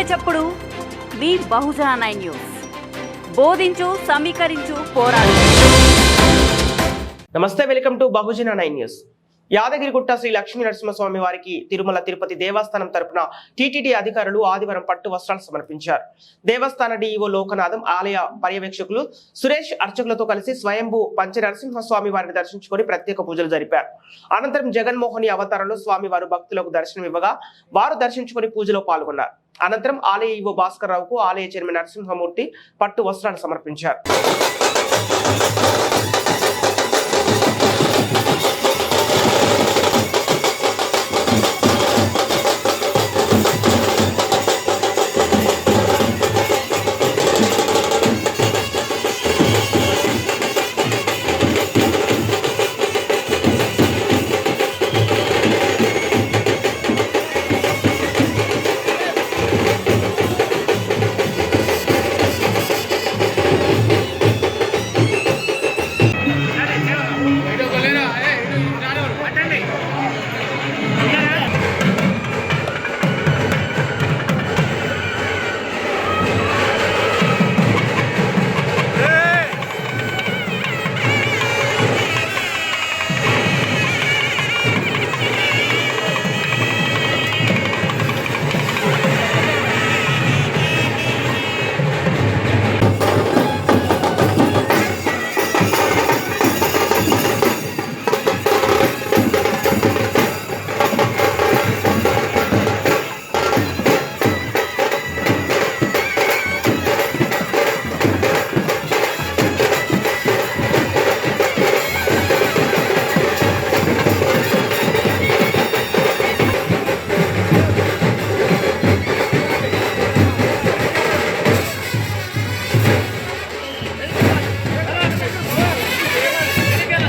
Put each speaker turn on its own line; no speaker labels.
చప్పుడు. మీ Bahujana nine news. బోధించు సమీకరించు పోరాడు.
నమస్తే welcome to Bahujana nine news. Yadagirigutta Shri Lakshmi Narasimhaswamy వారికి తిరుమల తిరుపతి దేవస్థానం తరపున టీటీడీ అధికారులు ఆదివారం పట్టు వస్త్రాలు సమర్పించారు. దేవస్థాన డిఈఓ లోకనాథం ఆలయ పర్యవేక్షకులు సురేష్ అర్చకులతో కలిసి స్వయంభూ పంచ నరసింహస్వామి వారిని దర్శించుకొని ప్రత్యేక పూజలు జరిపారు. అనంతరం జగన్మోహని అవతారంలో స్వామి వారు భక్తులకు దర్శనం ఇవ్వగా వారు దర్శించుకొని పూజలో పాల్గొన్నారు. అనంతరం ఆలయ ఈవో భాస్కర్ రావుకు ఆలయ చైర్మన్ నరసింహమూర్తి పట్టు వస్త్రాలు సమర్పించారు.